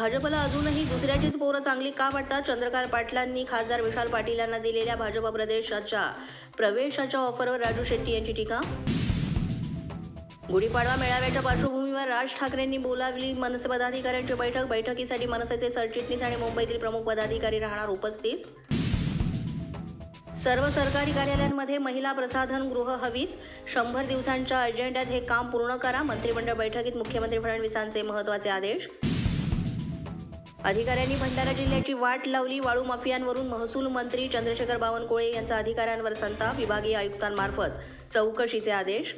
भाजपला अजूनही दुसऱ्याचीच पोरं चांगली का वाटतात चंद्रकांत पाटलांनी खासदार विशाल पाटील यांना दिलेल्या भाजप प्रदेशाच्या प्रवेशाच्या ऑफरवर राजू शेट्टी यांची टीका? गुढीपाडवा मेळाव्याच्या पार्श्वभूमीवर राज ठाकरेंनी बोलावली मनसे पदाधिकाऱ्यांची बैठक. बैठकीसाठी मनसेचे सरचिटणीस आणि मुंबईतील प्रमुख पदाधिकारी राहणार उपस्थित. सर्व सरकारी कार्यालयांमध्ये महिला प्रसाधन गृह हवीत. शंभर दिवसांच्या अजेंड्यात हे काम पूर्ण करा. मंत्रिमंडळ बैठकीत मुख्यमंत्री फडणवीसांचे महत्त्वाचे आदेश. अधिकाऱ्यांनी भंडारा जिल्ह्याची वाट लावली. वाळू माफियांवरून महसूल मंत्री चंद्रशेखर बावनकुळे यांचा अधिकाऱ्यांवर संताप विभागीय आयुक्तांमार्फत. चौकशीचे आदेश.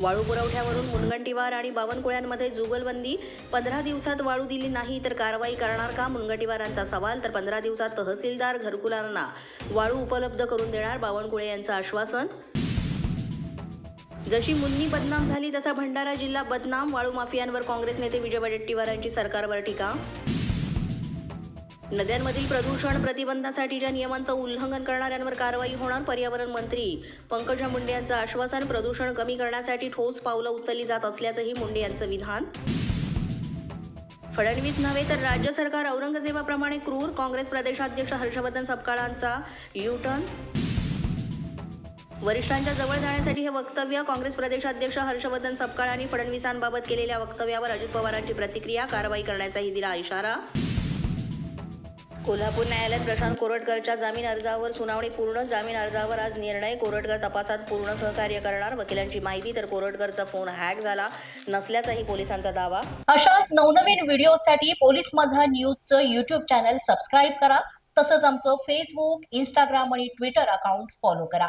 वाळू पुरवठ्यावरून मुनगंटीवार आणि बावनकुळ्यांमध्ये जुगलबंदी. पंधरा दिवसात वाळू दिली नाही तर कारवाई करणार का? मुनगंटीवारांचा सवाल तर पंधरा दिवसात तहसीलदार घरकुलांना. वाळू उपलब्ध करून देणार बावनकुळे यांचं आश्वासन. जशी मुन्नी बदनाम झाली तसा भंडारा जिल्हा बदनाम वाळू माफियांवर काँग्रेस नेते विजय वडेट्टीवारांची सरकारवर टीका. नद्यांमधील प्रदूषण प्रतिबंधासाठीच्या नियमांचं उल्लंघन करणाऱ्यांवर कारवाई होणार पर्यावरण मंत्री पंकजा मुंडे यांचं आश्वासन प्रदूषण कमी करण्यासाठी ठोस पावलं उचलली जात असल्याचंही मुंडे यांचं विधान. फडणवीस नव्हे तर राज्य सरकार औरंगजेबाप्रमाणे क्रूर काँग्रेस प्रदेशाध्यक्ष हर्षवर्धन सपकाळांचा युटर्न वरिष्ठांच्या जवळ जाण्यासाठी हे वक्तव्य काँग्रेस प्रदेशाध्यक्ष हर्षवर्धन सपकाळ आणि फडणवीसांबाबत केलेल्या वक्तव्यावर अजित पवारांची प्रतिक्रिया कारवाई करण्याचाही दिला इशारा. कोल्हापूर न्यायालयात प्रशांत कोरटकरच्या जामीन अर्जावर सुनावणी पूर्ण जामीन अर्जावर आज निर्णय. कोरटकर तपासात पूर्ण सहकार्य करणार वकिलांची माहिती तर कोरटकरचा फोन हॅक झाला नसल्याचाही पोलिसांचा दावा. अशाच नवनवीन व्हिडिओसाठी पोलीस माझा न्यूजचं युट्यूब चॅनल सबस्क्राईब करा. तसंच आमचं फेसबुक इंस्टाग्राम आणि ट्विटर अकाउंट फॉलो करा.